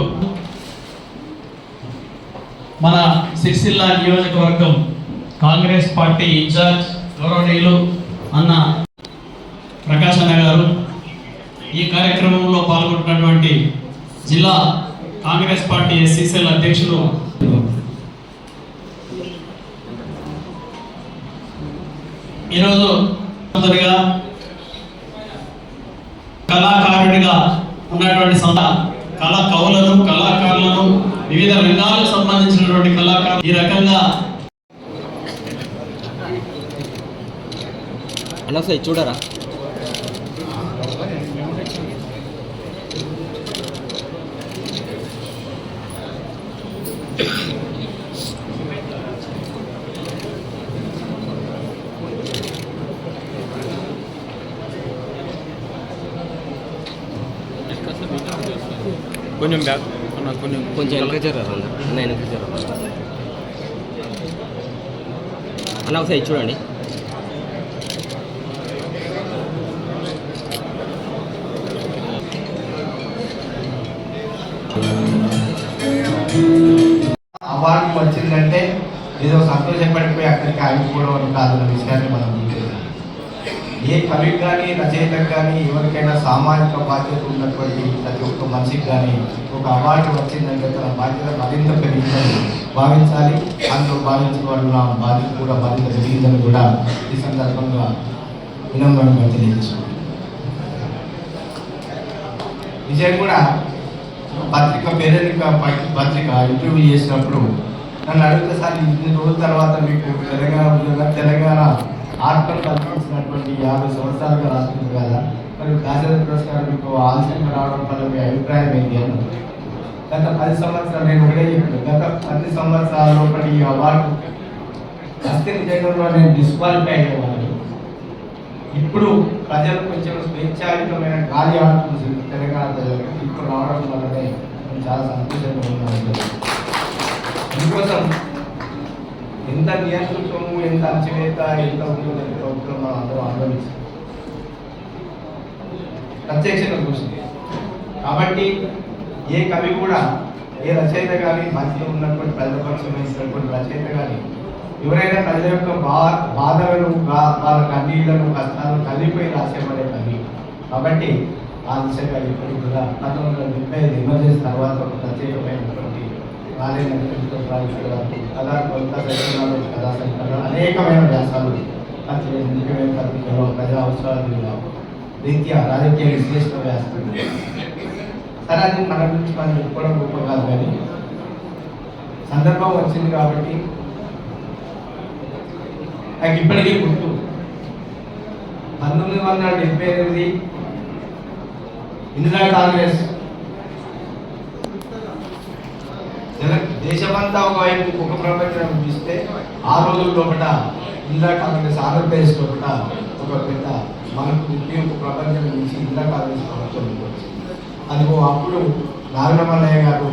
ప్రభుత్వ మన సిరిసిల్ల నియోజకవర్గం కాంగ్రెస్ పార్టీ ఇన్ఛార్జ్ గౌరవనీయులు అన్న ప్రకాశన్న గారు ఈ కార్యక్రమంలో పాల్గొంటున్నటువంటి జిల్లా కాంగ్రెస్ పార్టీ ఎస్సీసీఎల్ అధ్యక్షులు. ఈరోజు మొదటిగా కళాకారుడిగా ఉన్నటువంటి సొంత కళా కవులను కళాకారులను వివిధ రంగాలకు సంబంధించినటువంటి కళాకారులు ఈ రకంగా అలా సార్ చూడరా? కొంచెం బ్యాక్ అన్న కొంచెం కొంచెం జరగరా అన్న? అన్న జరగరా అన్న ఒకసారి ఇది చూడండి. అవార్డు వచ్చిందంటే ఏదో సంతోషపడిపోయి అక్కడికి ఆగిపోవడం కాదన్న విషయాన్ని మనం ఏ కవికి కానీ రచయితకు కానీ ఎవరికైనా సామాజిక బాధ్యత ఉన్నటువంటి ప్రతి ఒక్క మనిషికి కానీ ఒక అవార్డు వచ్చిందంటే తన బాధ్యత మరింత పెరిగిందని భావించాలి. అందులో భావించిన వాళ్ళు నా బాధ్యత కూడా మరింత పెరిగిందని కూడా ఈ సందర్భంగా వినమ్రంగా తెలియజేసుకుంటున్నాను విజయ్ కూడా పత్రిక పేరెంట్ పత్రిక ఇంటర్వ్యూ చేసినప్పుడు నన్ను అడిగితే సార్ ఇన్ని రోజుల తర్వాత మీకు తెలంగాణ తెలంగాణ ఆత్మను కల్పించినటువంటి యాభై సంవత్సరాలుగా రాస్తుంది కదా. మరియు దాశరథ పురస్కారం మీకు ఆలస్యంగా రావడం వల్ల మీ అభిప్రాయం ఏంటి అన్నారు గత పది సంవత్సరాలు నేను ఒకటే చెప్పాను. గత పది సంవత్సరాల లోపల ఈ అవార్డు హస్తం చేయడంలో నేను డిస్క్వాలిఫై అయ్యేవాళ్ళు ఇప్పుడు ప్రజలు కొంచెం స్వేచ్ఛాయుతమైన గాలి ఆడుతుంది తెలంగాణ ప్రజలకు. ఇప్పుడు రావడం వల్లనే నేను చాలా సంతోషంగా ఉన్నాను అందుకోసం ఎంత నియంతృత్వము ఎంత అంచవేత ఎంత ఉందో దాని ప్రభుత్వం మనం అందరం అనుభవించాం. ప్రత్యక్షంగా చూసింది కాబట్టి ఏ కవి కూడా ఏ రచయిత కానీ మధ్య ఉన్నటువంటి ప్రజల వేసినటువంటి రచయిత కానీ ఎవరైనా ప్రజల యొక్క బా బాధలను వాళ్ళ కన్నీళ్ళను కష్టాలను కలిగిపోయి రాసేవాడే కవి. కాబట్టి ఆ దిశగా ఇప్పటికి కూడా పంతొమ్మిది వందల డెబ్బై ఐదు ఎమర్జెన్సీ తర్వాత ఒక ప్రత్యేకమైనటువంటి రచనలు సంకలనాలు అనేకమైన వ్యాసాలు పత్రిక పత్రికలు ప్రజా అవసరాలు రీత్యా రాజకీయ విశ్లేషణ వ్యాసాలు సరే అది మన గురించి మనం చెప్పుకోవడం గొప్ప కాదు కానీ సందర్భం వచ్చింది కాబట్టి నాకు ఇప్పటికీ గుర్తు. పంతొమ్మిది వందల డెబ్బై ఎనిమిది ఇందిరా కాంగ్రెస్ దేశమంతా ఒకవైపు ఒక ప్రపంచం చూస్తే ఆ రోజుల లోపల ఇందిరా కాంగ్రెస్ ఆంధ్రప్రదేశ్ లోపల ఒక పెద్ద మనకు ఉండి ఒక ప్రపంచం నుంచి ఇందిరా కాంగ్రెస్ ప్రభుత్వం అదిగో అప్పుడు నాగరమల్లయ్య గారు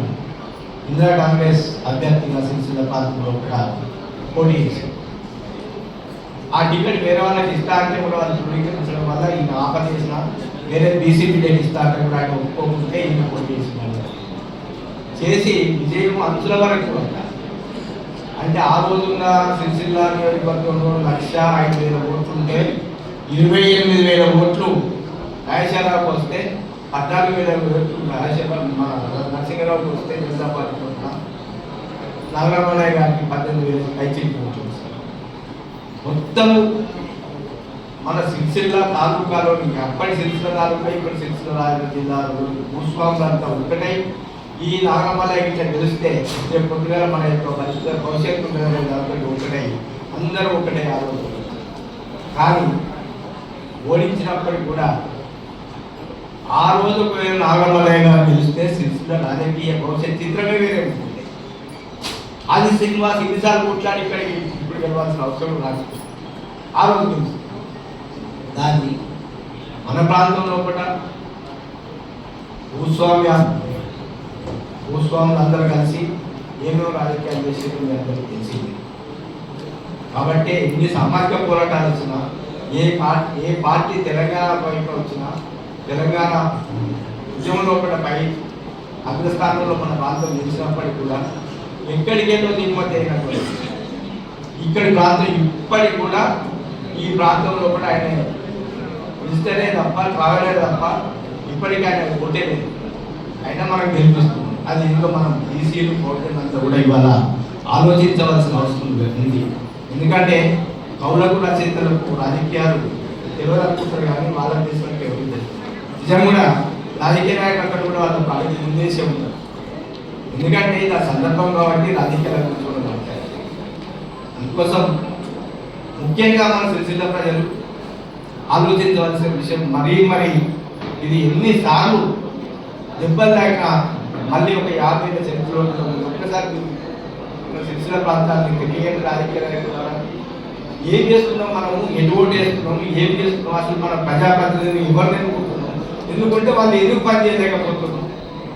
ఇందిరా కాంగ్రెస్ అభ్యర్థిగా సిరిసిల్ల పార్టీ కూడా పోటీ చేశారు. ఆ టికెట్ వేరే వాళ్ళకి ఇస్తా అంటే కూడా వాళ్ళు ధృవీకరించడం వల్ల ఈయన ఆఫర్ చేసిన వేరే బీసీపీ డేట్ ఇస్తా అంటే కూడా ఆయన ఒప్పుకోకుంటే ఈయన పోటీ చేసినాడు చేసి విజయం అంచుల వరకు అంటే. ఆ రోజున్న సిరిసిల్ల నియోజకవర్గంలో లక్ష ఐదు వేల ఓట్లు ఉంటే ఇరవై ఎనిమిది వేల ఓట్లు రాజశాలకు వస్తే పద్నాలుగు వేల ఓట్లు రాజశేఖర నరసింహరావుకి వస్తే జనతా పార్టీ నాగరామనాయ గారికి పద్దెనిమిది వేల పైచికి ఓట్లు మొత్తం మన సిరిసిల్ల తాలూకాలోని అప్పటి సిరిసిల్ల తాలూకా ఇప్పుడు సిరిసిల్ల రాజన్న జిల్లాలో భూస్వాములు అంతా ఒకటై ఈ నాగమల ఇట్లా గెలిస్తే రేపు పొద్దుగాల మన యొక్క భవిష్యత్తు భవిష్యత్తు ఉంటుందనే ఒకటై. అందరూ ఒకటే ఆలోచన. కానీ ఓడించినప్పటికి కూడా ఆ రోజు ఒకవేళ నాగమలయ్య పిలిస్తే శ్రీ సిరిసిల్ల రాజకీయ భవిష్యత్ చిత్రమే వేరే ఉంటుంది. అది శ్రీనివాస్ ఎన్నిసార్లు కొట్లాడి ఇక్కడికి ఇప్పుడు గెలవాల్సిన అవసరం రాదు. ఆ రోజు తెలుసు. దాన్ని మన ప్రాంతంలో కూడా భూస్వామ్య భూస్వాములు అందరూ కలిసి ఏమేమి రాజకీయాలు చేసేది మీ అందరికీ తెలిసింది. కాబట్టి ఎన్ని సామాజిక పోరాటాలు వచ్చినా ఏ పార్టీ ఏ పార్టీ తెలంగాణ వైపు వచ్చినా తెలంగాణ ఉద్యమంలో కూడా పై అగ్రస్థానంలో మన ప్రాంతం నిలిచినప్పటికీ కూడా ఎక్కడికేటో దిగుమతి అయినటువంటి ఇక్కడి ప్రాంతం ఇప్పటికి కూడా ఈ ప్రాంతంలో కూడా ఆయన ఇస్తేనే తప్ప ట్రావెలే తప్ప ఇప్పటికీ ఆయన ఓటే లేదు. అయినా మనం గెలిపిస్తున్నాం అది ఇంకా మనం ఈసీలు అంతా కూడా ఇవాళ ఆలోచించవలసిన అవసరం ఉంది. ఎందుకంటే కౌలకు రచయితలకు రాజకీయాలు తెలుగు కానీ వాళ్ళ దేశానికి ఎవరు నిజం కూడా రాజకీయ నాయకులు కూడా వాళ్ళ పార్టీ ముందేసే ఉంటారు ఎందుకంటే ఇది ఆ సందర్భం కాబట్టి రాజకీయాల గురించి కూడా అందుకోసం ముఖ్యంగా మన సిరిసిల్ల ప్రజలు ఆలోచించవలసిన విషయం మరీ మరి ఇది ఎన్నిసార్లు దెబ్బలు తాకినా మళ్ళీ ఒక యాభై ఏళ్ళ చరిత్రలో ఒక్కసారి మీరు మన ప్రాంతాన్ని రాజకీయ ఏం చేస్తున్నాం మనము? ఎటువంటి ఓటు ఏం చేస్తున్నాం? అసలు మన ప్రజాప్రతినిధిని ఎవరిని ఎన్నుకుంటున్నాం ఎందుకంటే వాళ్ళు ఎందుకు పని చేయలేకపోతున్నాం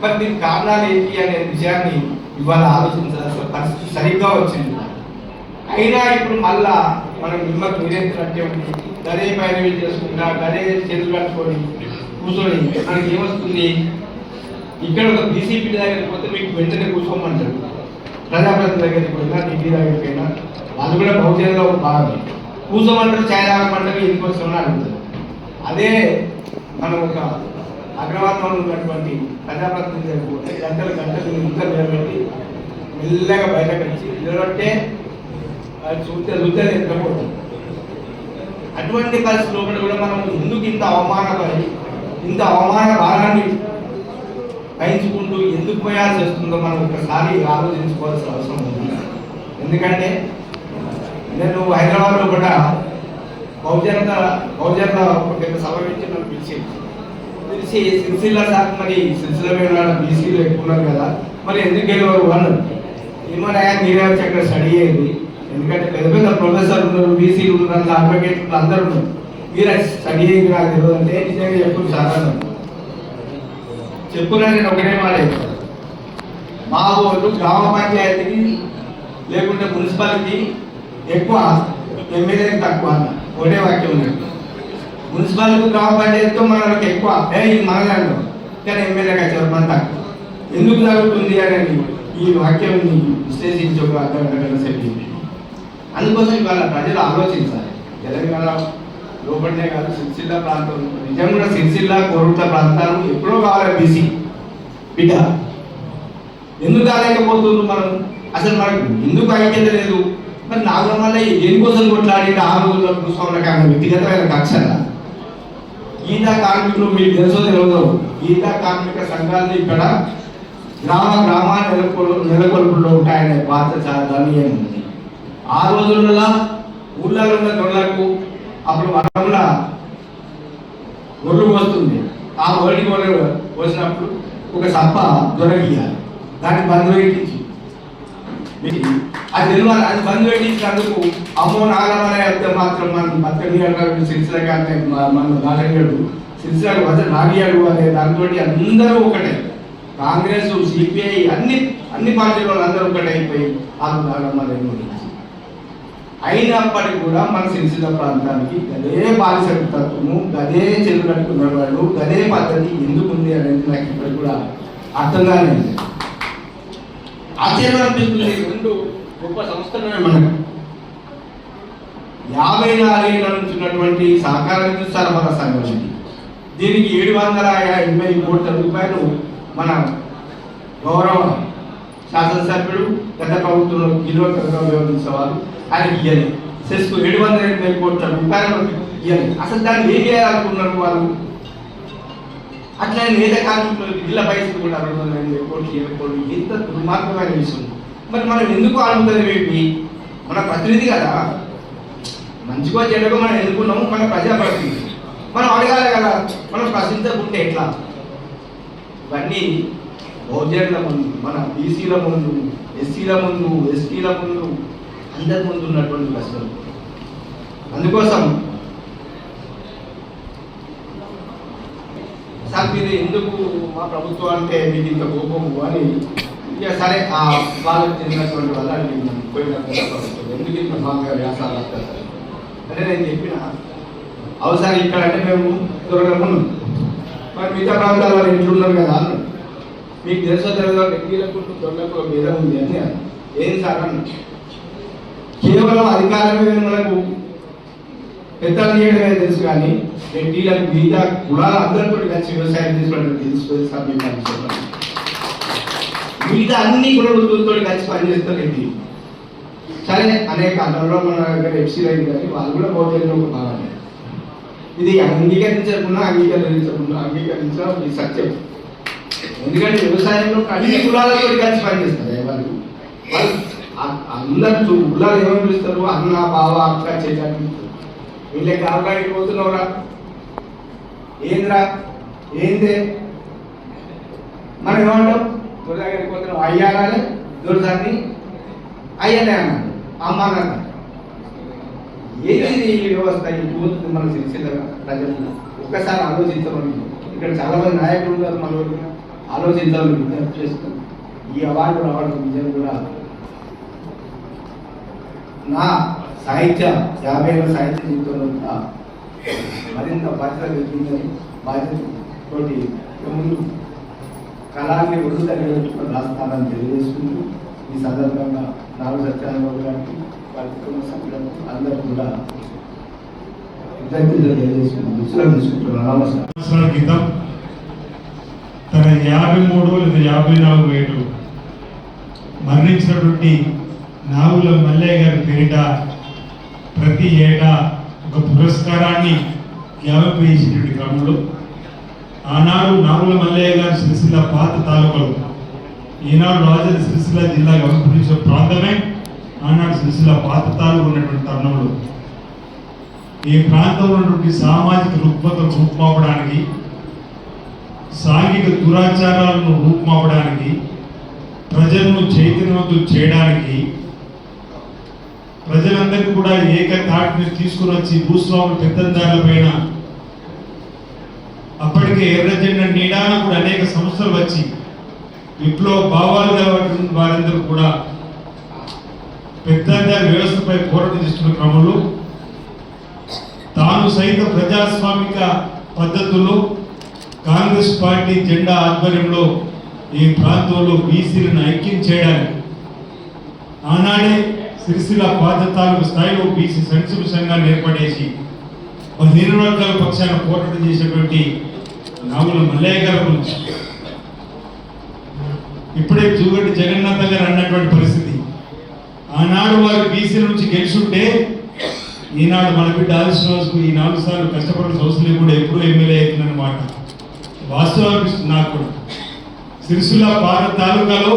మరి దీనికి కారణాలు ఏంటి అనే విషయాన్ని ఇవాళ ఆలోచించాల్సిన పరిస్థితి సరిగ్గా వచ్చింది. అయినా ఇప్పుడు మళ్ళా మనం నిమ్మకి మీరెత్తినట్టే ఉంది. గదే పైన చేసుకుంటా గదే చేతులు కట్టుకొని కూర్చొని మనకి ఏమొస్తుంది? ఇక్కడ ఒక బీసీపీ దగ్గరికి పోతే మీకు వెంటనే కూర్చోమంటారు. ప్రజాప్రతినిధి దగ్గరికి పోయినా డిగ్రీ దగ్గరికి పోయినా వాళ్ళు కూడా బహుజనంలో ఒక భాగం కూర్చోమంటారు ఛాయ్ తాగమంటారు ఎందుకు వస్తామని అడుగుతారు. అదే మనం ఒక అగ్రవాతంలో ఉన్నటువంటి ప్రజాప్రతినిధి దగ్గరికి పోతే గంటలు గంటలు ఇంకా నిలబెట్టి మెల్లగా బయటకు వచ్చి నిలబట్టే అది చూస్తే చూస్తే నిద్రపోతుంది అటువంటి పరిస్థితుల్లో కూడా కూడా మనం ఎందుకు ఇంత అవమానపడి ఇంత అవమాన భారాన్ని పెంచుకుంటూ ఎందుకు పోయాల్సి వస్తుందో మనం ఒకసారి ఆలోచించుకోవాల్సిన అవసరం ఉంది. ఎందుకంటే నేను హైదరాబాద్లో కూడా బహుజనత బహుజన ఒక పెద్ద సభ పెట్టి నన్ను పిలిచి పిలిచి సిరిసిల్ల సార్ మరి సిరిసిల్ల మీద బీసీలు ఎక్కువ ఉన్నారు కదా మరి ఎందుకు గెలవరు అన్నారు. ఏమన్నా మీరే వచ్చి అక్కడ స్టడీ అయ్యింది ఎందుకంటే పెద్ద పెద్ద ప్రొఫెసర్ ఉన్నారు బీసీలు ఉన్నారు అడ్వకేట్లు అందరూ ఉన్నారు. మీరు స్టడీ అయ్యింది నాకు తెలియదు అంటే నిజంగా ఎప్పుడు సార్ చెప్పురా నేను ఒకటే మాట మా ఊరు గ్రామ పంచాయతీకి లేకుంటే మున్సిపాలిటీ ఎక్కువ ఎమ్మెల్యేకి తక్కువ అన్న. ఒకటే వాక్యం ఉన్నట్టు మున్సిపాలిటీ గ్రామ పంచాయతీతో మనకి ఎక్కువ ఏ ఇది మనదే కానీ ఎమ్మెల్యేకి వచ్చారు మన తక్కువ. ఎందుకు జరుగుతుంది అని ఈ వాక్యం విశ్లేషించి ఒక అర్ధ గంట సేపు అందుకోసం ఇవాళ ప్రజలు ఆలోచించాలి. తెలంగాణ లోపలనే కాదు సిరిసిల్ల ప్రాంతం. నిజంగా కూడా సిరిసిల్ల కోరుట్ల ప్రాంతాలు ఎప్పుడో కావాలి బీసీ. బిడ్డ ఎందుకు కాలేకపోతుంది మనం? అసలు మనకు ఎందుకు ఐక్యత లేదు? మరి నాగమల్ల దేనికోసం కొట్లాడి ఆ రోజుల్లో భూస్వాముల కానీ వ్యక్తిగతమైన కక్షల? ఈత కార్మికులు మీకు తెలుసో తెలియదు ఈత కార్మిక సంఘాలు ఇక్కడ గ్రామ గ్రామ నెలకొలు నెలకొల్పులో ఉంటాయనే పాత్ర చాలా గణనీయంగా ఉంది. ఆ రోజుల్లో ఊళ్ళలో ఉన్న దొరలకు అప్పుడు వరంలో గొర్రెలు పోస్తుంది ఆ గొర్రెకి గొర్రెలు పోసినప్పుడు ఒక సప్ప దొరకియాలి దాన్ని బంద్ పెట్టించి అది తెలియాలి అది బంద్ పెట్టించినందుకు అమ్మో నాగమనే అయితే మాత్రం మనం బతకని అంటారు సిరిసిల కానీ మన నాగయ్యాడు సిరిసిలకు వద్ద నాగియాడు అనే దాంతో అందరూ ఒకటే. కాంగ్రెస్ సిపిఐ అన్ని అన్ని పార్టీల వాళ్ళు అందరూ ఒకటే అయిపోయి ఆ నాగమనే అయినప్పటికీ కూడా మన సిరిసిల్ల ప్రాంతానికి గదే బాలిస తత్వము గదే చెరువు కట్టుకున్న వాళ్ళు గదే పద్ధతి ఎందుకు ఉంది అనేది నాకు ఇప్పటికి కూడా అర్థం కాలేదు ఆశ్చర్యం అనిపిస్తుంది రెండు గొప్ప సంస్థలు మనకు. యాభై నాలుగేళ్ళ నుంచి ఉన్నటువంటి సహకార విద్యుత్ సరఫరా సంఘం ఇది. దీనికి ఏడు వందల ఎనభై కోట్ల రూపాయలు మన గౌరవ శాసనసభ్యుడు గత ప్రభుత్వంలో కిలోమీటర్గా వ్యవహరించేవారు ఆయనకి ఇయ్యాలి. సెస్కు ఏడు వందల ఎనభై కోట్ల రూపాయలు ఇయ్యాలి. అసలు దాన్ని ఏం చేయాలనుకున్నారు వాళ్ళు? అట్లా నేత కార్మికులు ఇళ్ళ పైసలు కూడా రెండు వందల ఎనభై కోట్లు ఇరవై కోట్లు ఎంత దుర్మార్గమైన విషయం. మరి మనం ఎందుకు ఆడుతుంది ఏంటి మన ప్రతినిధి కదా. మంచిగా చెడుగా మనం ఎదుర్కొన్నాము మన ప్రజాప్రతినిధి మనం అడగాలి కదా మనం ప్రశ్నించకుంటే ఎట్లా? ఇవన్నీ బహుజనుల ముందు మన బీసీల ముందు ఎస్సీల ముందు ఎస్టీల ముందు అందరి ముందు ఉన్నటువంటి ప్రశ్నలు. అందుకోసం సార్ మీరు ఎందుకు మా ప్రభుత్వం అంటే మీకు ఇంత కోపం అని ఇక సరే ఆ వాళ్ళకి చెందినటువంటి వల్ల నేను పోయిన ప్రభుత్వం. ఎందుకు ఇంత బాగా వ్యాసాలు సార్? అంటే నేను చెప్పిన అవసరం ఇక్కడ అంటే మేము దొరకము మరి మిగతా ప్రాంతాల వాళ్ళు ఇంట్లో ఉన్నారు కదా మీకు తెలుసో తెలియదో డెక్కీలకు దొరలకు భేదం ఉంది అని ఏం సార్ కేవలం అధికారమే మనకు పెద్దలు చేయడమే తెలుసు కానీ రెడ్డిలకు మిగతా కులాలు అందరితో కలిసి వ్యవసాయం చేసుకోవడం తెలుసుకోవాలి తెలుసా మీకు అని మిగతా అన్ని కులవృత్తులతో కలిసి పనిచేస్తారు రెడ్డి. సరే అనేక అర్థంలో మన దగ్గర ఎఫ్సీ రైతు కానీ వాళ్ళు కూడా బౌద్ధంలో ఒక భాగమే. ఇది అంగీకరించకుండా అంగీకరించకుండా అంగీకరించడం ఇది సత్యం. ఎందుకంటే వ్యవసాయంలో అన్ని కులాలతో కలిసి పనిచేస్తారు. అ- అందరు కులాలు ఏమని పిలుస్తారు? అన్న బావ అక్క చేయాలి వీళ్ళే కావడానికి పోతున్నావురా? ఏంద్రా? ఏందే? మనం ఏమంటాం? దొరదానికి పోతున్నాం. అయ్యారాలే దొరదాన్ని అయ్యనే అన్నాడు. అమ్మ అన్నాడు. ఏది ఈ వ్యవస్థ? ఈ పోతుంది మన సిరిసిల్ల ప్రజలు ఒక్కసారి ఆలోచించమని. ఇక్కడ చాలా మంది నాయకులు ఉన్నారు మన. ఆలోచించాలని విజ్ఞప్తి చేస్తున్నాం ఈ అవార్డు రావడం నిజం కూడా. నా సాహిత్య యాభై ఏళ్ళ సాహిత్య జీవితంలో కూడా మరింత బాధ్యత పెరిగిందని బాధ్యతతోటి ముందు కళాన్ని ఒళ్ళు తగినట్టుకుని రాస్తానని తెలియజేసుకుంటూ ఈ సందర్భంగా నాలుగు సత్యనారాయణ గారికి వారి కుటుంబ సభ్యులకు అందరూ కూడా కృతజ్ఞతలు తెలియజేసుకుంటూ విశ్రాంతి తీసుకుంటున్నాను. నమస్కారం. తన యాభై మూడు లేదా యాభై నాలుగు ఏళ్ళు మరణించినటువంటి నాగుల మల్లయ్య గారి పేరిట ప్రతి ఏటా ఒక పురస్కారాన్ని జ్ఞాపించేటువంటి క్రమంలో ఆనాడు నాగుల మల్లయ్య గారి సిరిసిల్ల పాత తాలూకాలు ఈనాడు రాజన్న సిరిసిల్ల జిల్లా వ్యవహరించిన ప్రాంతమే ఆనాడు సిరిసిల్ల పాత తాలూకు ఉన్నటువంటి తరుణంలో. ఈ ప్రాంతంలో ఉన్నటువంటి సామాజిక రుగ్మతను రూపుమాపడానికి సాంఘిక దురాచారాలను రూపుమాపడానికి ప్రజలను చైతన్యవంతులు చేయడానికి ప్రజలందరికీ కూడా ఏకతాటిని తీసుకుని వచ్చి భూస్వామి పెద్దందారుల పైన అప్పటికే ఎర్రజెండ నీడాన కూడా అనేక సంస్థలు వచ్చి విప్లవ భావాలు కాబట్టి వారందరూ కూడా పెద్దందారి వ్యవస్థపై పోరాటం చేస్తున్న క్రమంలో తాను సైతం ప్రజాస్వామిక పద్ధతుల్లో కాంగ్రెస్ పార్టీ జెండా ఆధ్వర్యంలో ఈ ప్రాంతంలో బీసీలను ఐక్యం చేయడానికి ఆనాడే సిరిసిల్ల పాదతాలకు స్థాయిలో బీసీ సంక్షేమ సంఘాన్ని ఏర్పడేసి పదిహేను వర్గాల పక్షాన పోరాటం చేసినటువంటి నాగుల మల్లయ్య గారి గురించి. ఇప్పుడే చూగట్టి జగన్నాథ్ గారు అన్నటువంటి పరిస్థితి. ఆనాడు వారు బీసీల నుంచి గెలుచుంటే ఈనాడు మన బిడ్డ ఆదిశ్వాసకు ఈ నాలుగు సార్లు కష్టపడిన అవసరం కూడా ఎప్పుడూ ఎమ్మెల్యే అవుతుందన్నమాట వాస్తవం అనిపిస్తుంది నాకు కూడా. సిరిసిల్ల భారత్ తాలూకాలో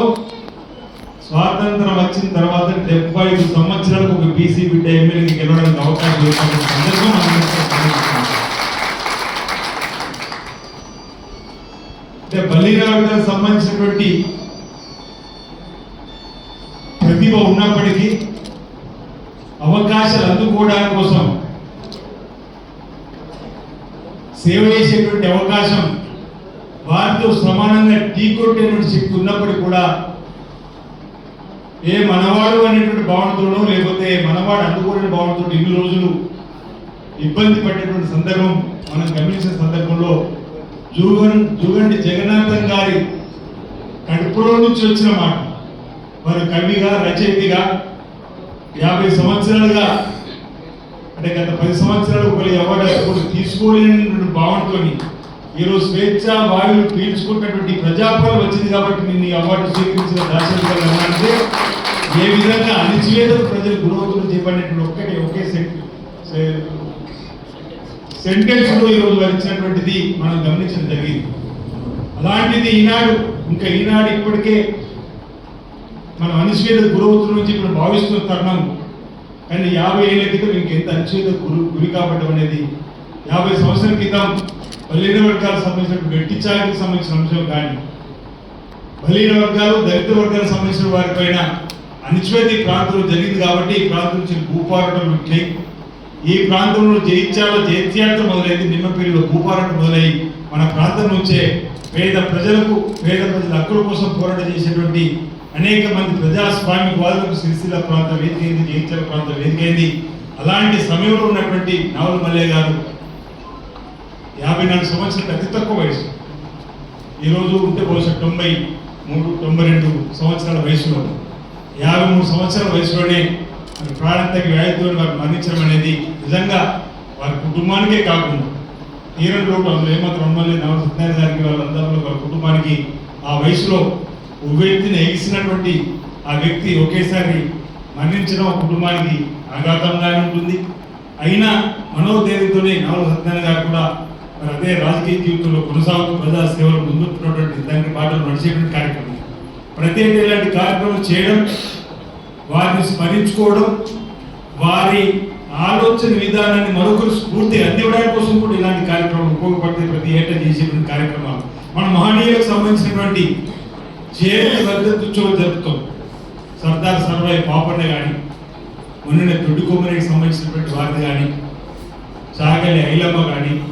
స్వాతంత్రం వచ్చిన తర్వాత డెబ్బై ఐదు సంవత్సరాలకు ఒక బీసీ బిడ్డ ఎమ్మెల్యేకి గెలవడానికి అవకాశం ఏర్పడిన సందర్భం అంటే బల్లిరావు గారికి సంబంధించినటువంటి ప్రతిభ ఉన్నప్పటికీ అవకాశాలు అందుకోవడానికి కోసం సేవ చేసేటువంటి అవకాశం వారితో సమానంగా టీ ఢీకొట్టేటువంటి శక్తి ఉన్నప్పటికీ కూడా ఏ మనవాడు అనేటువంటి భావనతోనో లేకపోతే మనవాడు అందుకోని భావనతో ఇన్ని రోజులు ఇబ్బంది పడేటువంటి సందర్భం మనం గమనించిన సందర్భంలో జూగన్ జూగండి జగన్నాథన్ గారి కడుపులో నుంచి వచ్చిన మాట. వారు కవిగా రచయితగా యాభై సంవత్సరాలుగా అంటే గత పది సంవత్సరాలు ఒకరి ఎవరు తీసుకోలేనటువంటి భావనతోని ఈరోజు స్వేచ్ఛ వాయువులు పీల్చుకున్నటువంటి ప్రజాపాలన వచ్చింది కాబట్టి నిన్ను అవార్డు స్వీకరించిన దాశరథి అంటే ఏ విధంగా అణిచివేత ప్రజలు గురవుతున్న చెప్పినటువంటి ఒక్కటే ఒకే సెంట్ సెంటెన్స్లో ఈరోజు వారు ఇచ్చినటువంటిది మనం గమనించడం జరిగింది. అలాంటిది ఈనాడు ఇంకా ఈనాడు ఇప్పటికే మనం అనిశ్వేత గురవుతున్న నుంచి ఇప్పుడు భావిస్తున్న తరుణం. కానీ యాభై ఏళ్ళ క్రితం ఇంకెంత అనిశ్వేత గురి గురి కావడం అనేది యాభై సంవత్సరాల క్రితం బలీన వర్గాలకు సంబంధించిన గట్టి ఛాయకు సంబంధించిన అంశం కానీ బలీన వర్గాలు దళిత వర్గాలకు సంబంధించిన వారిపైన అనిశ్వేత ప్రాంతంలో జరిగింది కాబట్టి ఈ ప్రాంతం నుంచి భూపారటం వచ్చాయి ఈ ప్రాంతంలో జయించాలో జైత్యార్థం మొదలైంది. నిమ్మపల్లిలో భూపారటం మొదలై మన ప్రాంతం నుంచే పేద ప్రజలకు పేద ప్రజల హక్కుల కోసం పోరాటం చేసేటువంటి అనేక మంది ప్రజాస్వామిక వాదులకు సిరిసిల్ల ప్రాంతం వేదికైంది జయించాల ప్రాంతం వేదికైంది. అలాంటి సమయంలో ఉన్నటువంటి నావల్ మల్లె గారు యాభై నాలుగు సంవత్సరాలు అతి తక్కువ వయసు. ఈరోజు ఉంటే బహుశా తొంభై మూడు తొంభై రెండు సంవత్సరాల వయసులో యాభై మూడు సంవత్సరాల వయసులోనే మరి ప్రాణాంతక వ్యాధితో వారు మరణించడం అనేది నిజంగా వారి కుటుంబానికే కాకుండా తీరని లోటు అందులో ఏమాత్రం అమ్మలే నవ సత్యనారాయణ గారికి వాళ్ళందరిలో వారి కుటుంబానికి ఆ వయసులో ఒక వ్యక్తిని ఎగిసినటువంటి ఆ వ్యక్తి ఒకేసారి మరణించడం ఆ కుటుంబానికి ఆఘాతంగానే ఉంటుంది. అయినా మనోధైర్యంతోనే నవల సత్యనారాయణ గారు కూడా మరి అదే రాజకీయ జీవితంలో కొనసాగుతూ ప్రజా సేవలు ముందుంటున్నటువంటి దానికి బాటలు నడిచేటువంటి కార్యక్రమం. ప్రతి ఇలాంటి కార్యక్రమం చేయడం వారిని స్మరించుకోవడం వారి ఆలోచన విధానాన్ని మరొకరు స్ఫూర్తి అందివ్వడానికి కోసం కూడా ఇలాంటి కార్యక్రమం ఉపయోగపడితే ప్రతి ఏటా చేసేటువంటి కార్యక్రమాలు. మన మహనీయులకు సంబంధించినటువంటి జయంతి వర్ధంతుత్సవం జరుపుతాం. సర్దార్ సర్వాయి పాపన్న కానీ మొన్న తొడ్డుకొమ్మరికి సంబంధించినటువంటి వారిది కానీ సాగలి ఐలమ్మ కానీ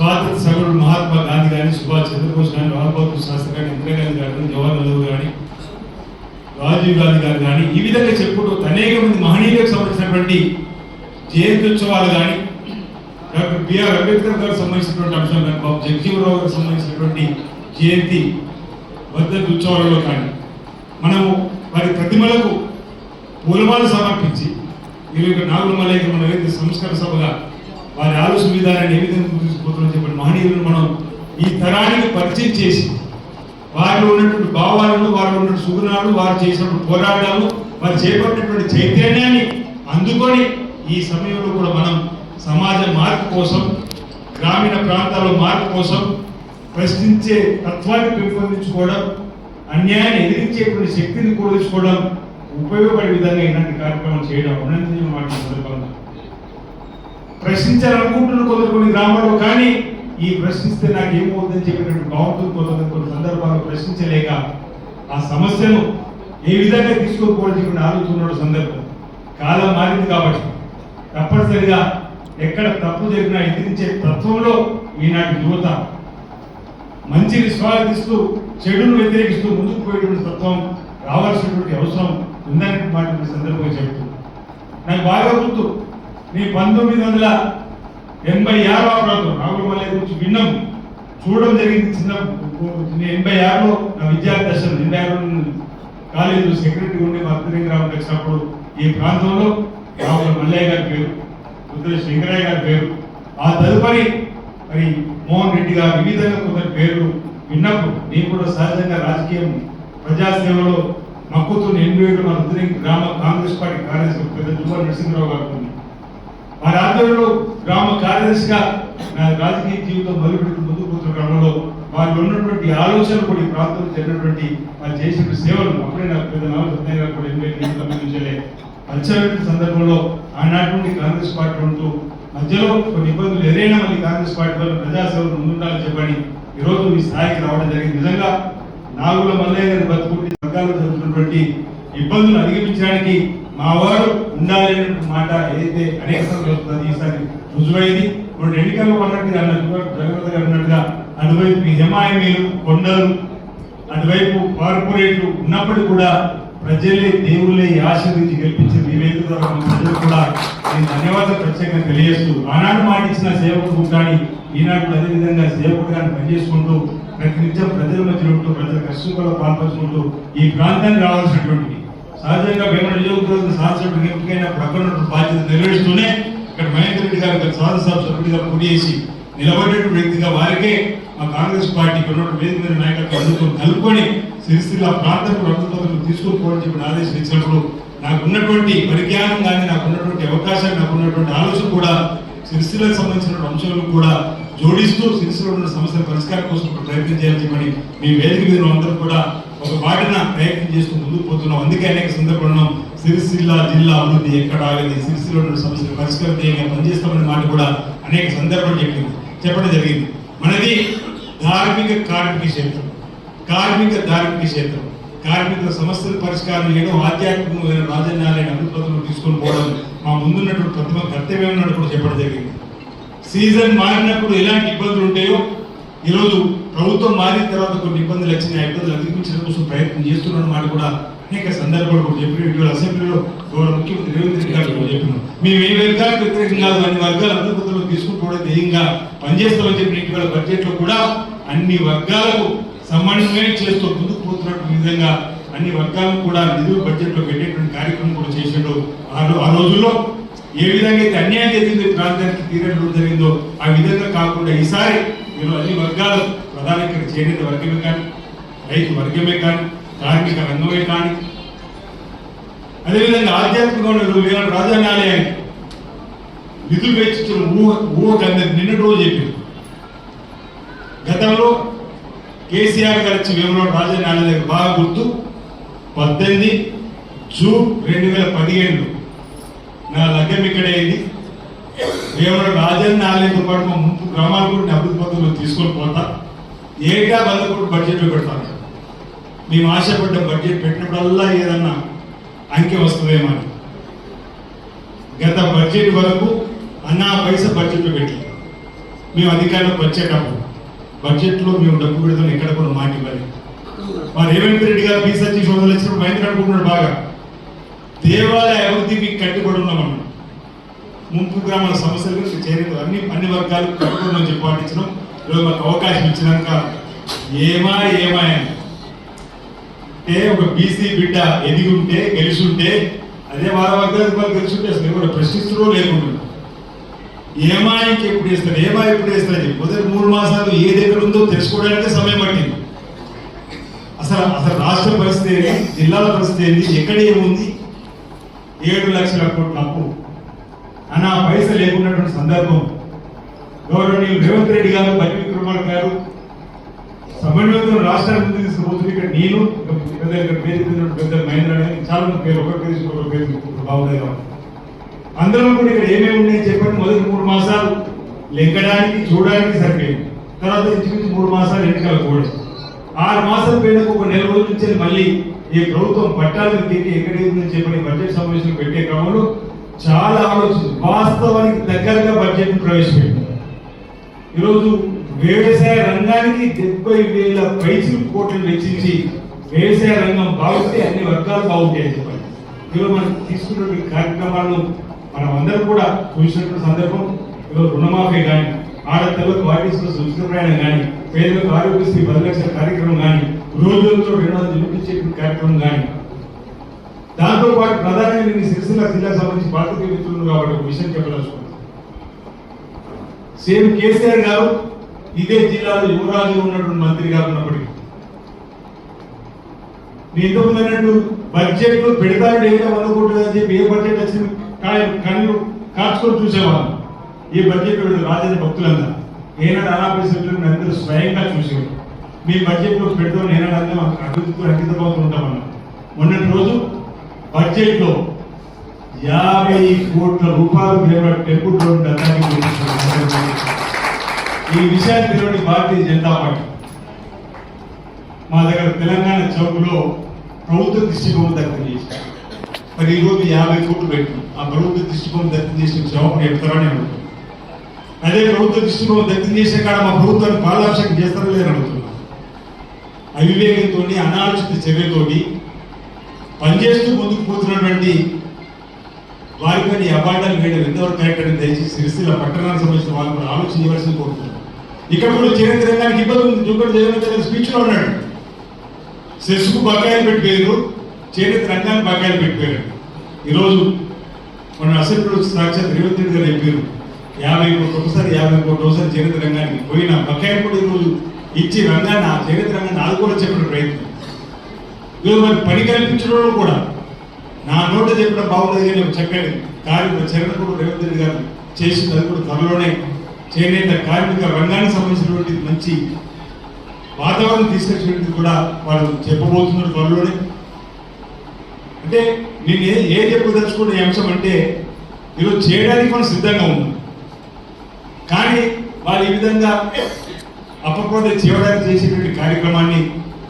స్వాతంత్ర సమరుడు మహాత్మా గాంధీ కానీ సుభాష్ చంద్రబోస్ కానీ లాల్ బహదూర్ శాస్త్రి కానీ ఇందిరాగాంధీ గారు కానీ జవహర్లాల్ నెహ్రూ కానీ రాజీవ్ గాంధీ గారు కానీ ఈ విధంగా చెప్పుకుంటూ అనేక మంది మహనీయులకు సంబంధించినటువంటి జయంత్యుత్సవాలు కానీ డాక్టర్ బిఆర్ అంబేద్కర్ గారికి సంబంధించినటువంటి అంశాలు కానీ బాబు జగజీవరావు గారికి సంబంధించినటువంటి జయంతి వర్ధంతి ఉత్సవాలలో కానీ మనము వారి ప్రతిమలకు పూలమాలు సమర్పించి మీరు నాగుల మలైక మనం ఏదైతే సంస్కార సభగా వారి ఆలోచన విధానాన్ని ఏ విధంగా తీసుకుపోతున్నాం చెప్పిన మహనీయులను మనం ఈ తరానికి పరిచయం చేసి వారిలో ఉన్నటువంటి భావాలను వారిలో ఉన్నటువంటి సుగుణాలు వారు చేసినటువంటి పోరాటాలు వారు చేపట్టినటువంటి చైతన్యాన్ని అందుకొని ఈ సమయంలో కూడా మనం సమాజ మార్పు కోసం గ్రామీణ ప్రాంతాల్లో మార్పు కోసం ప్రశ్నించే తత్వాన్ని పెంపొందించుకోవడం అన్యాయాన్ని ఎదిరించేటువంటి శక్తిని కూడదీసుకోవడం ఉపయోగపడే విధంగా ఇలాంటి కార్యక్రమం చేయడం అభినందించిన వాటి సందర్భంగా ప్రశ్నించాలనుకుంటున్న కొందరు కొన్ని గ్రామాల్లో కానీ ఈ ప్రశ్నిస్తే నాకు ఏమవుతుందని చెప్పినట్టు భావంతో కొంతమంది కొన్ని సందర్భాల్లో ప్రశ్నించలేక ఆ సమస్యను ఏ విధంగా తీసుకోకూడదు చెప్పిన ఆలోచన సందర్భం కాలం మారింది కాబట్టి తప్పనిసరిగా ఎక్కడ తప్పు జరిగినా ఎదిరించే తత్వంలో ఈనాటి యువత మంచిని స్వాగతిస్తూ చెడును వ్యతిరేకిస్తూ ముందుకు పోయేటువంటి తత్వం రావాల్సినటువంటి అవసరం ఉందని మాట సందర్భంగా చెబుతూ నాకు బాగా గుర్తు నీ పంతొమ్మిది వందల ఎనభై ఆరో ప్రాంతం నాగులమల్లె గురించి విన్నాము చూడడం జరిగింది చిన్న ఎనభై ఆరులో నా విద్యార్థి దశలు ఎనభై ఆరు కాలేజీలో సెక్రటరీ ఉండి మా అత్తలింగరావు వచ్చినప్పుడు ఈ ప్రాంతంలో? రాహుల్ మల్లయ్య గారి పేరు. రుద్ర శంకరయ్య గారి పేరు. ఆ తదుపరి మరి మోహన్ రెడ్డి గారు వివిధంగా కొందరి కొందరు పేర్లు విన్నప్పుడు నేను కూడా సహజంగా రాజకీయం ప్రజాసేవలో మక్కుతున్న ఎనభై ఏడు మన గ్రామ కాంగ్రెస్ పార్టీ కార్యదర్శి పెద్ద దుబ్బ నరసింహరావు గారు ఉంది. వారి ఆధ్వర్యంలో గ్రామ కార్యదర్శిగా నా రాజకీయ జీవితం మొదలుపెట్టి ముందుకు పోతున్న క్రమంలో వారిలో ఉన్నటువంటి ఆలోచనలు కూడా ఈ ప్రాంతంలో జరిగినటువంటి వారు చేసిన సేవలు అప్పుడే నాకు పెద్ద నాలుగు కూడా ఎనభై ఎనిమిది తొమ్మిది సందర్భంలో ఆనాటి నుండి కాంగ్రెస్ పార్టీ ఉంటూ మధ్యలో కొన్ని ఇబ్బందులు ఎదురైనా మళ్ళీ కాంగ్రెస్ పార్టీ వల్ల ప్రజాసేవలు ముందుండాలని చెప్పని ఈరోజు ఈ స్థాయికి రావడం జరిగింది. నిజంగా నాగుల మల్లయ్య గారి బతుకుంటే వర్గాల్లో జరుగుతున్నటువంటి ఇబ్బందులు అధిగమించడానికి మా వారు ఉండాలి మాట ఏదైతే అనేక సార్లు ఈసారి రుజువైంది. ఇప్పుడు ఎన్నికల్లో ఉన్నట్టుగా జగన్ గారు అన్నట్టుగా అటువైపు హిమాయమీలు కొండలు అటువైపు కార్పొరేట్లు ఉన్నప్పుడు కూడా ప్రజలే దేవుళ్ళే ఈ ఆశీర్వదించి గెలిపించి మీ ద్వారా ప్రజలు కూడా నేను ధన్యవాదాలు ప్రత్యేకంగా తెలియజేస్తూ ఆనాడు మాట ఇచ్చిన సేవకు కానీ ఈనాడు అదేవిధంగా అదేవిధంగా కానీ పనిచేసుకుంటూ ప్రతి నిత్యం ప్రజల మధ్య ఉంటూ ప్రజల కష్టం కూడా పాల్పంచుకుంటూ ఈ ప్రాంతానికి రావాల్సినటువంటి సహజంగా వేమన నియోజకవర్గం శాసనసభ్యుడికి ఎంపికైన ప్రక్కన బాధ్యత నెరవేరుస్తూనే ఇక్కడ మహేందర్ రెడ్డి గారు ఇక్కడ శాసనసభ సభ్యుడిగా పోటీ చేసి నిలబడేటువంటి వ్యక్తిగా వారికే మా కాంగ్రెస్ పార్టీకి ఉన్నటువంటి వేదిక మీద నాయకత్వం అందుకొని కలుపుకొని సిరిసిల్ల ప్రాంతం ప్రభుత్వం తీసుకుపోవడం చెప్పి ఆదేశం ఇచ్చినప్పుడు నాకు ఉన్నటువంటి పరిజ్ఞానం కానీ నాకు ఉన్నటువంటి అవకాశం నాకు ఉన్నటువంటి ఆలోచన కూడా సిరిసిల్లకు సంబంధించిన అంశాలను కూడా జోడిస్తూ సిరిసిల్లో ఉన్న సమస్యల పరిష్కారం కోసం ప్రయత్నం చేయాలని చెప్పని మీ వేదిక మీద అందరూ కూడా ఒక బాటిన ప్రయత్నం చేస్తూ ముందుకు పోతున్నాం. అందుకే అనేక సందర్భంలో సిరిసిల్ల జిల్లా అభివృద్ధి ఎక్కడ ఆగేది సిరిసిల్లో ఉన్న సమస్యలు పరిష్కారం చేయగా పనిచేస్తామనే మాట కూడా అనేక సందర్భాలు చెప్పింది చెప్పడం జరిగింది. మనది ధార్మిక కార్మిక క్షేత్రం. కార్మిక ధార్మిక క్షేత్రం. కార్మికుల సమస్యల పరిష్కారం చేయడం ఆధ్యాత్మికమైన రాజన్యాలైన అభివృద్ధులను తీసుకొని పోవడం మా ముందున్నటువంటి ప్రథమ కర్తవ్యం ఉన్నట్టు కూడా చెప్పడం జరిగింది. సీజన్ మారినప్పుడు ఎలాంటి ఇబ్బందులు ఉంటాయో ఈరోజు ప్రభుత్వం మారిన తర్వాత కొన్ని ఇబ్బందులు వచ్చినాయి ఇబ్బందులు అధిగమించడం కోసం ప్రయత్నం చేస్తున్న మాట కూడా అనేక సందర్భాలు కూడా చెప్పిన ఇటీవల అసెంబ్లీలో గౌరవ ముఖ్యమంత్రి రేవంత్ రెడ్డి గారు కూడా చెప్పిన మేము ఏ వర్గాలకు వ్యతిరేకం కాదు అన్ని వర్గాలు అందుబాటులో తీసుకుంటూ ధ్యేయంగా పనిచేస్తామని చెప్పిన ఇటీవల బడ్జెట్లో కూడా అన్ని వర్గాలకు సమన్వయం చేస్తూ ముందుకు పోతున్నట్టు విధంగా అన్ని వర్గాలను కూడా నిధులు బడ్జెట్లో పెట్టేటువంటి కార్యక్రమం కూడా చేసాడు. ఆ ఆ రోజుల్లో ఏ విధంగా అయితే అన్యాయం జరిగిందో ప్రాంతానికి తీరడం జరిగిందో ఆ విధంగా కాకుండా ఈసారి మీరు అన్ని వర్గాలు ప్రధానంగా చేనేత వర్గమే కానీ రైతు వర్గమే కానీ కార్మిక రంగమే కానీ. అదేవిధంగా ఆధ్యాత్మికంగా వీళ్ళ రాజధాని ఆలయానికి నిధులు వెచ్చించిన ఊహ ఊహకు అందరి నిన్నటి రోజు చెప్పింది గతంలో కేసీఆర్ గారు వచ్చి వేమలో రాజధాని ఆలయం దగ్గర బాగా గుర్తు. పద్దెనిమిది జూన్ రెండు వేల పదిహేడు నా లగ్గం ఇక్కడైంది అయింది వేమలో ఆలయంతో పాటు మా ముంపు గ్రామాలు కూడా నేను అభివృద్ధి పథకంలో తీసుకొని పోతా. ఏటా బతుకుంటూ బడ్జెట్లు బడ్జెట్లో పెడతాను? మేము ఆశపడ్డ బడ్జెట్ పెట్టినప్పుడల్లా ఏదన్నా అంకె వస్తుందేమో అని గత బడ్జెట్ వరకు అన్నా పైస బడ్జెట్లో పెట్టి మేము అధికారంలోకి వచ్చేటప్పుడు బడ్జెట్లో మేము డబ్బు పెడతాం ఎక్కడ కూడా మాట ఇవ్వాలి మా రేవంత్ రెడ్డి గారు బీ సతీష్ వందలు వచ్చినప్పుడు భయంకర అనుకుంటున్నాడు బాగా? దేవాలయ అభివృద్ధికి కట్టుబడి ఉన్నామన్నాడు ముంపు గ్రామాల సమస్యలు గురించి అన్ని అన్ని వర్గాలు కట్టుబడి చెప్పి పాటించడం ఈరోజు మాకు అవకాశం ఇచ్చినాక ఏమా ఏమా అంటే ఒక బీసీ బిడ్డ ఎదిగి ఉంటే గెలిచి ఉంటే అదే వార వర్గాలకు వాళ్ళు గెలిచి ఉంటే అసలు ఎవరు ప్రశ్నిస్తుడో లేకుండా ఏమా ఇంక ఎప్పుడు వేస్తారు ఏమా ఎప్పుడు వేస్తారు మొదటి మూడు మాసాలు ఏ దగ్గర ఉందో తెలుసుకోవడానికి సమయం పట్టింది. అసలు అసలు రాష్ట్ర పరిస్థితి ఏంటి జిల్లాల పరిస్థితి ఏంటి ఎక్కడ ఏముంది? ఏడు లక్షల కోట్ల అప్పు. అన్న పైసలు లేకున్నటువంటి సందర్భం. గౌరవనీయులు రేవంత్ రెడ్డి గారు బట్టి విక్రమార్ గారు సమన్వయంతో రాష్ట్రాన్ని ముందుకు తీసుకుపోతుంది ఇక్కడ నేను పెద్ద ఇక్కడ వేదిక పెద్ద మహేంద్ర చాలా మంది పేరు ఒకరి పేరు ఇంకొకరి పేరు ఇంకొకరు బాగుంది అందరం కూడా ఇక్కడ ఏమేమి ఉన్నాయని చెప్పండి. మొదటి మూడు మాసాలు లెక్కడానికి చూడడానికి సరిపోయింది. తర్వాత ఇంచుమించు మూడు మాసాలు ఎన్నికల కూడా ఆరు మాసాల పైన ఒక నెల రోజుల నుంచి మళ్ళీ ఈ ప్రభుత్వం పట్టాలను తిరిగి ఎక్కడ ఉందని చెప్పని బడ్జెట్ సమావేశంలో పెట్టే క్రమంలో చాలా ఆలోచన వాస్తవానికి దగ్గరగా బడ్జెట్ ప్రవేశపెట్టింది. ఈరోజు వ్యవసాయ రంగానికి డెబ్బై వేల పైసలు కోట్లు వెచ్చించి వ్యవసాయ రంగం బాగుంటే అన్ని వర్గాలు బాగుంటాయి చెప్పండి ఈరోజు మనం తీసుకున్న కార్యక్రమాలను మనం అందరం కూడా చూసినటువంటి సందర్భం ఈరోజు రుణమాఫీ కానీ ఆడపిల్లలకు వాటిస్తున్న సురక్షిత ప్రయాణం కానీ పేదలకు ఆరోగ్యశ్రీ పది లక్షల కార్యక్రమం కానీ రోజులతో రెండు వందల చూపించేటువంటి కార్యక్రమం కానీ దాంతో పాటు ప్రధానంగా నేను సిరిసిల్ల జిల్లాకు సంబంధించి పాత్రిక మిత్రులు కాబట్టి ఒక విషయం చెప్పదలుచుకున్నాను సేమ్ కేసీఆర్ గారు ఇదే జిల్లాలో యువరాజు ఉన్నటువంటి మంత్రిగా ఉన్నప్పటికీ నేను ఎందుకు బడ్జెట్లో పెడతారు లేదా అనుకుంటుంది అని చెప్పి ఏ బడ్జెట్ వచ్చింది కానీ కళ్ళు కాచుకొని చూసేవాళ్ళు. ఈ బడ్జెట్ రాజధాని భక్తులంతా ఏనాడు అనాపరిస్థితులు అందరూ స్వయంగా చూసేవారు మీ బడ్జెట్లో పెడతాం ఏనాడు అందరం అభివృద్ధితో అంకితమవుతూ ఉంటామన్నా. మొన్నటి రోజు బడ్జెట్లో యాభై కోట్ల రూపాయలు మేము టెంపుల్ రోడ్ ఈ విషయాన్ని తెలియని భారతీయ జనతా పార్టీ మా దగ్గర తెలంగాణ చౌక్లో ప్రభుత్వ దృష్టికోణం దర్శనం చేశారు మరి ఈరోజు యాభై కోట్లు పెట్టినాం ఆ ప్రభుత్వ దృష్టికోణం దర్శనం చేసిన చౌకని చెప్తారని అడుగుతున్నాం అదే ప్రభుత్వ దృష్టికోణం దర్శనం చేసే కాడ మా ప్రభుత్వాన్ని పారదర్శకం చేస్తారో లేదని అడుగుతున్నాం అవివేకంతో అనాలోచిత చర్యతోటి పనిచేస్తూ ముందుకు పోతున్నటువంటి వారిపైన ఈ అబాండాలు వేయడం ఎంతవరకు కరెక్ట్ అని దయచేసి సిరిసిల్ల పట్టణానికి సంబంధించిన వాళ్ళు కూడా ఆలోచన చేయవలసింది కోరుతున్నాను ఇక్కడ కూడా చేనేత రంగానికి ఇబ్బంది ఉంది. జూపడి జగన్ స్పీచ్లో ఉన్నాడు. సెస్కు బకాయిలు పెట్టిపోయారు. చేనేత రంగానికి బకాయిలు పెట్టిపోయారు. ఈరోజు మన అసెంబ్లీ సాక్షాత్ రేవంత్ రెడ్డి గారు చెప్పారు యాభై కోట్లు ఒకసారి యాభై కోట్లు ఒకసారి చేనేత రంగానికి పోయిన బకాయిలు కూడా ఈరోజు ఇచ్చి రంగాన్ని ఆ చేనేత రంగాన్ని ఆదుకోవడం చెప్పిన ప్రయత్నం. ఈరోజు మరి పని కల్పించడంలో కూడా నా నోట చెప్పడం బాగుండదు కానీ చెప్పాడు కార్మిక చరణ కూడా రేవంత్ రెడ్డి గారు చేసింది అది కూడా త్వరలోనే చేనేత కార్మిక రంగానికి సంబంధించినటువంటి మంచి వాతావరణం తీసుకొచ్చినట్టు కూడా వాళ్ళు చెప్పబోతున్నారు త్వరలోనే. అంటే నేను ఏ ఏ చెప్పదలుచుకునే అంశం అంటే ఈరోజు చేయడానికి మనం సిద్ధంగా ఉన్నాం. కానీ వాళ్ళు ఈ విధంగా అప్పటి చేయడానికి చేసేటువంటి కార్యక్రమాన్ని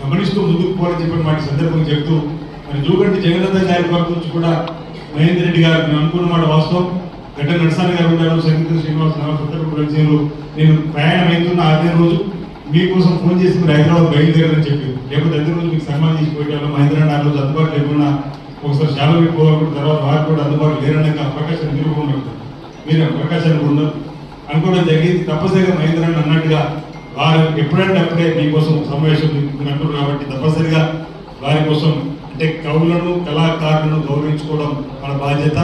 గమనిస్తూ ముందుకు పోవాలని చెప్పిన మాట సందర్భంగా చెప్తూ మరి జూగంటి జగన్ గారి వరకు నుంచి కూడా మహేందర్ రెడ్డి గారు నేను అనుకున్నమాట వాస్తవం. గడ్డ నరసాని గారు ఉన్నారు సంగీత శ్రీనివాస్ రావు నేను ప్రయాణం అవుతున్న అదే రోజు మీకోసం ఫోన్ చేసి మీరు హైదరాబాద్ బయలుదేరని చెప్పి లేకపోతే అదే రోజు మీకు సన్మానం చేసి మహేంద్ర ఆ రోజు అందుబాటు లేకుండా ఒకసారి చాలా పోవాలి తర్వాత వారు కూడా అందుబాటు లేరన్నాక అవకాశం మీరు మీరు అవకాశాలు ఉన్నారు. అనుకోవడం జరిగింది. తప్పనిసరిగా మహేంద్ర అన్నట్టుగా వారు ఎప్పుడంటే అప్పుడే మీకోసం సమావేశం అంటున్నారు కాబట్టి తప్పనిసరిగా వారి కోసం అంటే కవులను కళాకారులను గౌరవించుకోవడం మన బాధ్యత.